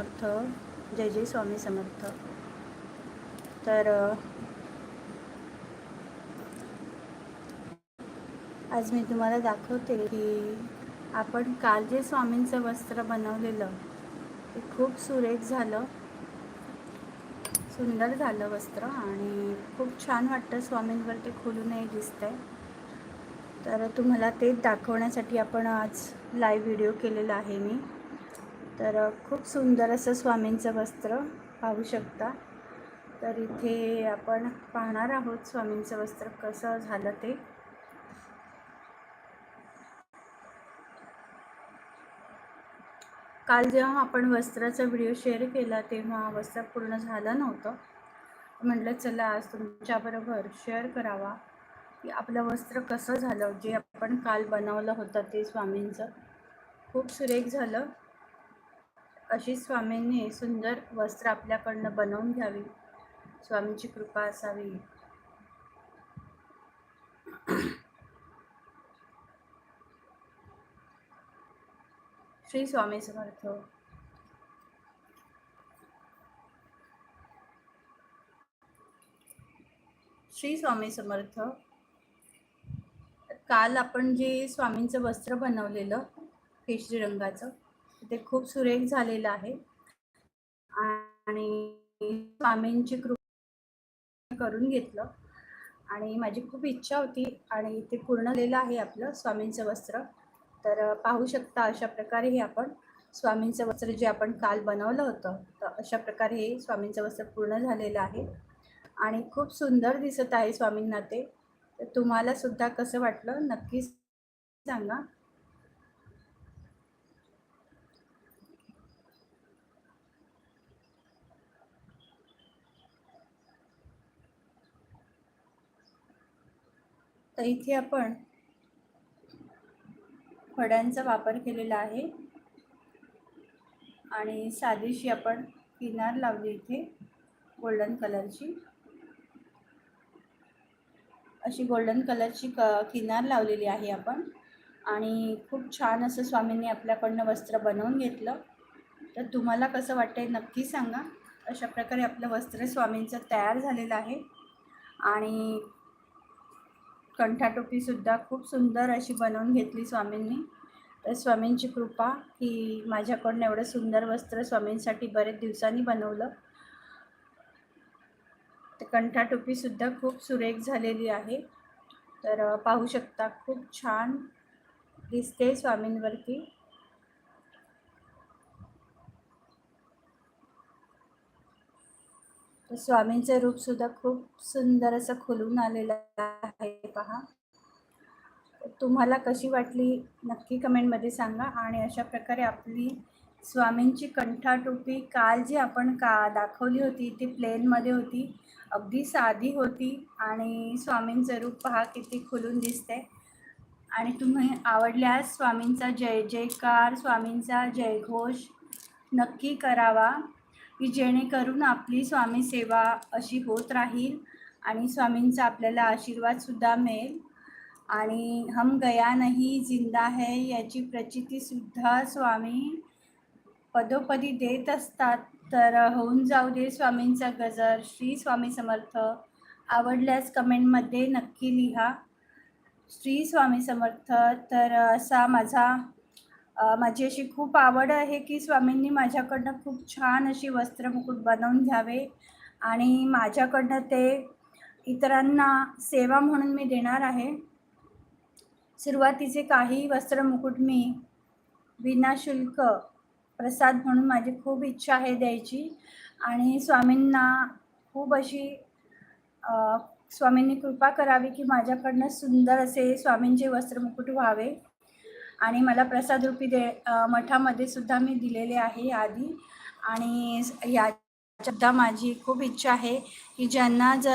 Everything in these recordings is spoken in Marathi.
समर्थ जय जय स्वामी समर्थ. तर आज मी तुम्हाला दाखवते की आपण काल जे स्वामींचं वस्त्र बनवलेलं ते खूप सुरेख झालं. सुंदर झालं वस्त्र आणि खूप छान वाटतं स्वामींवर ते खुलूनही दिसतंय. तर तुम्हाला ते दाखवण्यासाठी आपण आज लाईव्ह व्हिडिओ केलेला आहे मी. तर खूप सुंदर असं स्वामींचं वस्त्र पाहू शकता. तर इथे आपण पाहणार आहोत स्वामींचं वस्त्र कसं झालं ते. काल जेव्हा आपण वस्त्राचा व्हिडिओ शेअर केला तेव्हा वस्त्र पूर्ण झालं नव्हतं. म्हटलं चला आज तुमच्याबरोबर शेअर करावा. की आपलं वस्त्र कसं झालं जे आपण काल बनवलं होतं ते स्वामींचं. खूप सुरेख झालं. अशी स्वामींनी सुंदर वस्त्र आपल्याकडनं बनवून घ्यावी. स्वामींची कृपा असावी. श्री स्वामी समर्थ. श्री स्वामी समर्थ. काल आपण जे स्वामींचं वस्त्र बनवलेलं केशरी रंगाचं ते खूप सुरेख झालेलं आहे. आणि स्वामींची कृपा करून घेतलं. आणि माझी खूप इच्छा होती आणि ते पूर्ण झालेलं आहे आपलं स्वामींचं वस्त्र. तर पाहू शकता अशा प्रकारे हे आपण स्वामींचं वस्त्र जे आपण काल बनवलं होतं तर अशा प्रकारे हे स्वामींचं वस्त्र पूर्ण झालेलं आहे. आणि खूप सुंदर दिसत आहे स्वामींना ते. तर तुम्हाला सुद्धा कसं वाटलं नक्कीच सांगा. तर इथे आपण फड्यांचा वापर केलेला आहे. आणि साधीशी आपण किनार लावली इथे गोल्डन कलरची अशी गोल्डन कलरची क किनार लावलेली आहे आपण. आणि खूप छान असं स्वामींनी आपल्याकडनं वस्त्र बनवून घेतलं. तर तुम्हाला कसं वाटतंय नक्की सांगा. अशा प्रकारे आपलं वस्त्र स्वामींचं तयार झालेलं आहे. आणि कंठाटोपीसुद्धा खूप सुंदर अशी बनवून घेतली स्वामींनी. तर स्वामींची कृपा की माझ्याकडून एवढं सुंदर वस्त्र स्वामींसाठी बरेच दिवसांनी बनवलं. तर कंठाटोपीसुद्धा खूप सुरेख झालेली आहे. तर पाहू शकता खूप छान दिसते स्वामींवरती. तर स्वामींचं रूपसुद्धा खूप सुंदर असं खुलून आलेलं आहे पहा. तुम्हाला कशी वाटली नक्की कमेंटमध्ये सांगा आणि अशा प्रकारे आपली स्वामींची कंठाटोपी काल जी आपण का दाखवली होती ती प्लेनमध्ये होती अगदी साधी होती आणि स्वामींचं रूप पहा किती खुलून दिसते आणि तुम्ही आवडल्यास स्वामींचा जय जयकार स्वामींचा जयघोष नक्की करावा. की जेणेकरून आपली स्वामी सेवा अशी होत राहील आणि स्वामींचा आपल्याला आशीर्वादसुद्धा मिळेल. आणि हम गया नाही जिंदा है याची प्रचितीसुद्धा स्वामी पदोपदी देत असतात. तर होऊन जाऊ दे स्वामींचा गजर. श्री स्वामी समर्थ आवडल्यास कमेंटमध्ये नक्की लिहा. श्री स्वामी समर्थ तर असा माझा माझी अशी खूप आवड आहे की स्वामींनी माझ्याकडनं खूप छान अशी वस्त्रमुकुट बनवून घ्यावे आणि माझ्याकडनं ते इतरांना सेवा म्हणून मी देणार आहे. सुरुवातीचे काही वस्त्रमुकुट मी विनाशुल्क प्रसाद म्हणून माझी खूप इच्छा आहे द्यायची आणि स्वामींना खूप अशी स्वामींनी कृपा करावी की माझ्याकडनं सुंदर असे स्वामींचे वस्त्रमुकुट व्हावे. आणि मला प्रसादरूपी दे मठामध्ये सुद्धा मी दिलेले आहे आधी आणि या सुद्धा माझी खूप इच्छा आहे की ज्यांना ज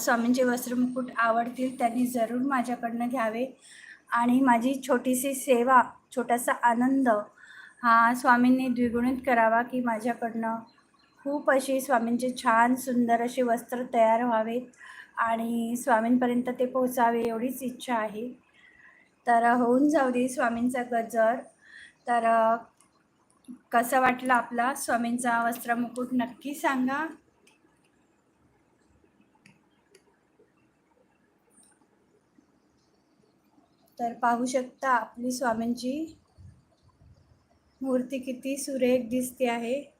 स्वामींचे वस्त्रमुकुट आवडतील त्यांनी जरूर माझ्याकडनं घ्यावे. आणि माझी छोटीशी सेवा छोटासा आनंद हा स्वामींनी द्विगुणित करावा की माझ्याकडनं खूप अशी स्वामींचे छान सुंदर असे वस्त्र तयार व्हावेत आणि स्वामींपर्यंत ते पोहोचावे एवढीच इच्छा आहे. तर होऊन जाऊ दे स्वामींचा गजर. तर कसं वाटलं आपला स्वामींचा वस्त्रमुकुट नक्की सांगा. तर पाहू शकता आपली स्वामींची मूर्ती किती सुरेख दिसते आहे.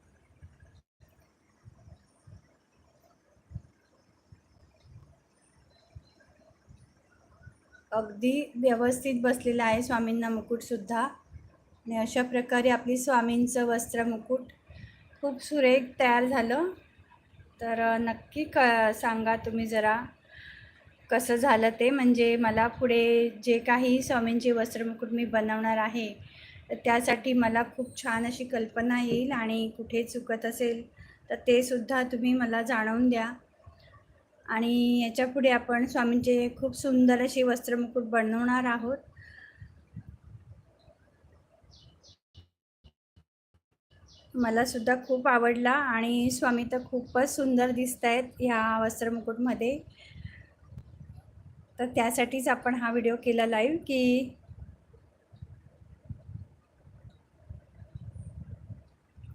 अगदी व्यवस्थित बसलेला आहे स्वामींना मुकुटसुद्धा आणि अशा प्रकारे आपली स्वामींचं वस्त्र मुकुट खूप सुरेख तयार झालं. तर नक्की क सांगा तुम्ही जरा कसं झालं ते. म्हणजे मला पुढे जे काही स्वामींचे वस्त्रमुकुट मी बनवणार आहे तर त्यासाठी मला खूप छान अशी कल्पना येईल आणि कुठे चुकत असेल तर ते सुद्धा तुम्ही मला जाणवून द्या. आणि याच्यापुढे आपण स्वामींचे खूप सुंदर असे वस्त्रमुकुट बनवणार आहोत. मला सुद्धा खूप आवडला आणि स्वामी तर खूपच सुंदर दिसत आहेत ह्या वस्त्रमुकुटमध्ये. तर त्यासाठीच आपण हा व्हिडिओ केला लाईव्ह की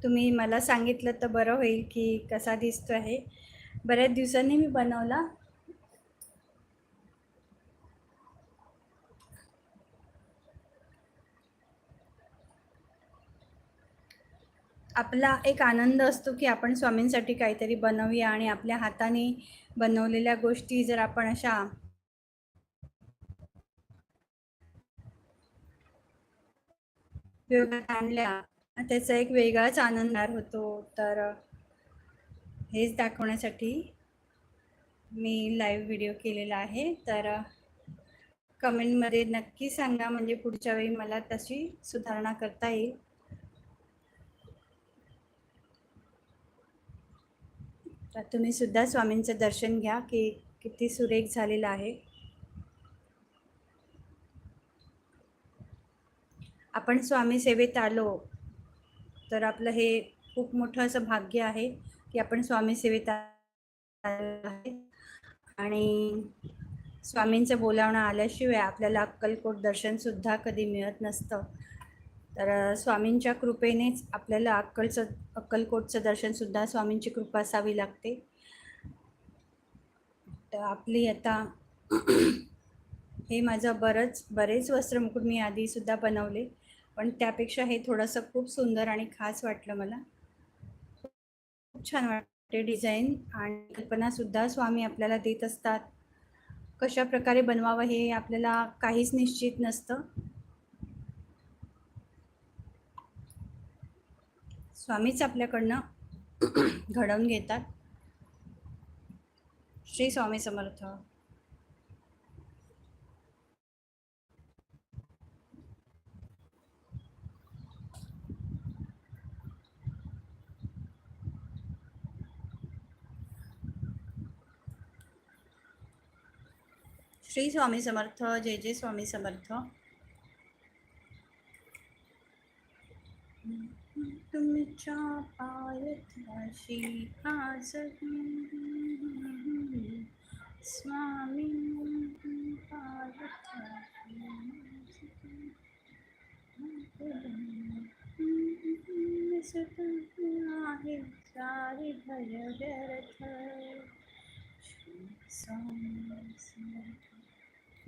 तुम्ही मला सांगितलं तर बरं होईल की कसा दिसतो आहे बऱ्याच दिवसांनी मी बनवला. आपला एक आनंद असतो की आपण स्वामींसाठी काहीतरी बनवूया आणि आपल्या हाताने बनवलेल्या गोष्टी जर आपण अशा आणल्या त्याचा एक वेगळाच आनंद होतो. तर हेच दाखवण्यासाठी मी लाईव्ह व्हिडिओ केलेला आहे. तर कमेंटमध्ये नक्की सांगा म्हणजे पुढच्या वेळी मला तशी सुधारणा करता येईल. तर तुम्ही सुद्धा स्वामींचं दर्शन घ्या की किती सुरेख झालेलं आहे. आपण स्वामी सेवेत आलो तर आपलं हे खूप मोठं असं भाग्य आहे. की आपण स्वामी सेवेत आणि स्वामींचं बोलावणं आल्याशिवाय आपल्याला अक्कलकोट दर्शनसुद्धा कधी मिळत नसतं. तर स्वामींच्या कृपेनेच आपल्याला अक्कलचं अक्कलकोटचं दर्शनसुद्धा स्वामींची कृपा असावी लागते. तर आपली आता हे माझं बरंच बरेच वस्त्रमुकुट मी आधीसुद्धा बनवले. पण त्यापेक्षा हे थोडंसं खूप सुंदर आणि खास वाटलं मला. खूप छान वाटते डिझाईन आणि कल्पनासुद्धा स्वामी आपल्याला देत असतात. कशा प्रकारे बनवावं हे आपल्याला काहीच निश्चित नसतं. स्वामीच आपल्याकडनं घडवून घेतात. श्री स्वामी समर्थ. श्री स्वामी समर्थ जय जय स्वामी समर्थ. तुमच्या पायथाशी आज स्वामी आहे सारे भय व्यर्थ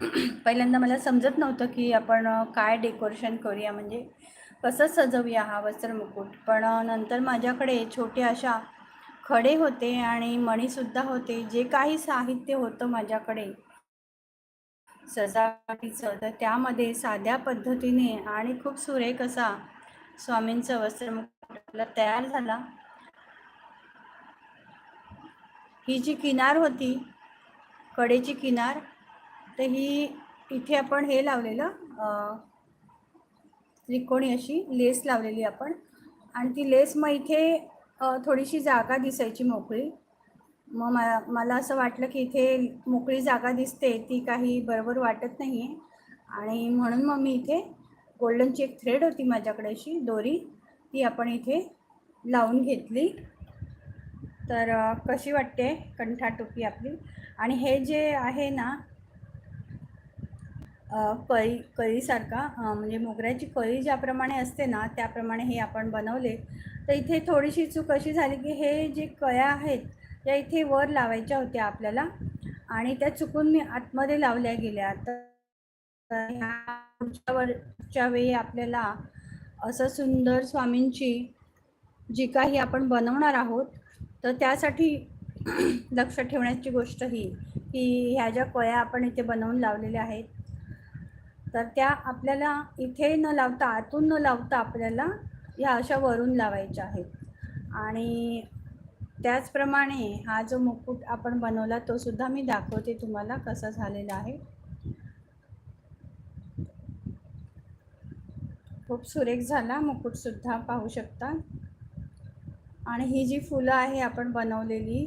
पहिल्यांदा मला समजत नव्हतं की आपण काय डेकोरेशन करूया म्हणजे कसं सजवूया हा वस्त्रमुकुट पण नंतर माझ्याकडे छोटे अशा खडे होते आणि मणीसुद्धा होते. जे काही साहित्य होतं माझ्याकडे सजावटीचं तर त्यामध्ये साध्या पद्धतीने आणि खूप सुरेख असा स्वामींचं वस्त्रमुकुट आपला तयार झाला. ही जी किनार होती कडेची किनार तर ही इथे आपण हे लावलेलं त्रिकोणी अशी लेस लावलेली आपण. आणि ती लेस मग इथे थोडीशी जागा दिसायची मोकळी. मग मला मला असं वाटलं की इथे मोकळी जागा दिसते ती काही बरोबर वाटत नाही आहे आणि म्हणून मग मी इथे गोल्डनची एक थ्रेड होती माझ्याकडे अशी दोरी. ती आपण इथे लावून घेतली. तर कशी वाटते कंठा टोपी आपली? आणि हे जे आहे ना कळी कळीसारखा म्हणजे मोगऱ्याची कळी ज्याप्रमाणे असते ना त्याप्रमाणे हे आपण बनवले. तर इथे थोडीशी चूक अशी झाली की हे जे कळ्या आहेत त्या इथे वर लावायच्या होत्या आपल्याला आणि त्या चुकून मी आतमध्ये लावल्या गेल्या. तर ह्या वरच्या वेळी आपल्याला असं सुंदर स्वामींची जी काही आपण बनवणार आहोत तर त्यासाठी लक्ष ठेवण्याची गोष्ट ही की ह्या ज्या कळ्या आपण इथे बनवून लावलेल्या आहेत तर त्या आपल्याला इथे न लावता आतून न लावता आपल्याला ह्या अशा वरून लावायच्या आहेत. आणि त्याचप्रमाणे हा जो मुकुट आपण बनवला तो सुद्धा मी दाखवते तुम्हाला कसा झालेला आहे. खूप सुरेख झाला मुकुटसुद्धा पाहू शकता. आणि ही जी फुलं आहे आपण बनवलेली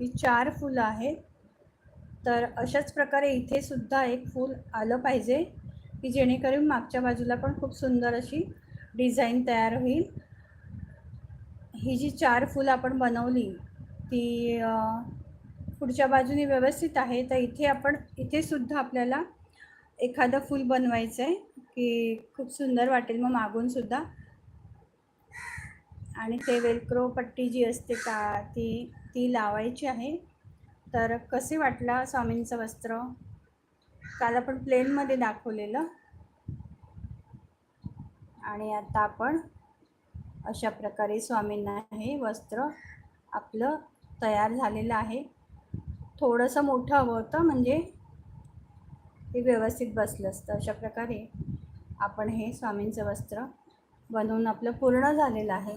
ही चार फुलं आहेत. तर अशाच प्रकारे इथे सुद्धा एक फूल आलं पाहिजे. की जेणेकरून मागच्या बाजूला पण खूप सुंदर अशी डिझाईन तयार होईल. ही जी चार फुलं आपण बनवली ती पुढच्या बाजूने व्यवस्थित आहे. तर इथे आपण इथेसुद्धा आपल्याला एखादं फूल बनवायचं आहे की खूप सुंदर वाटेल. मग मागूनसुद्धा आणि ते वेलक्रो पट्टी जी असते का ती ती लावायची आहे. तर कसे वाटला स्वामींचं वस्त्र? काल आपण प्लेनमध्ये दाखवलेलं. आणि आता आपण अशा प्रकारे स्वामींना हे वस्त्र आपलं तयार झालेलं आहे. थोडंसं मोठं हवं होतं म्हणजे ते व्यवस्थित बसलं असतं. अशा प्रकारे आपण हे स्वामींचं वस्त्र बनवून आपलं पूर्ण झालेलं आहे.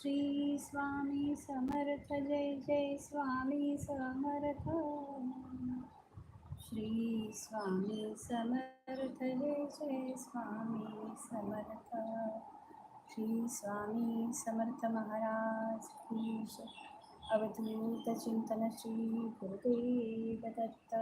श्री स्वामी समर्थ जय जय स्वामी समर्थ. श्री स्वामी समर्थ जय जय स्वामी समर्थ. श्री स्वामी समर्थ महाराज अवधूत चिंतन श्री गुरुदेव दत्त.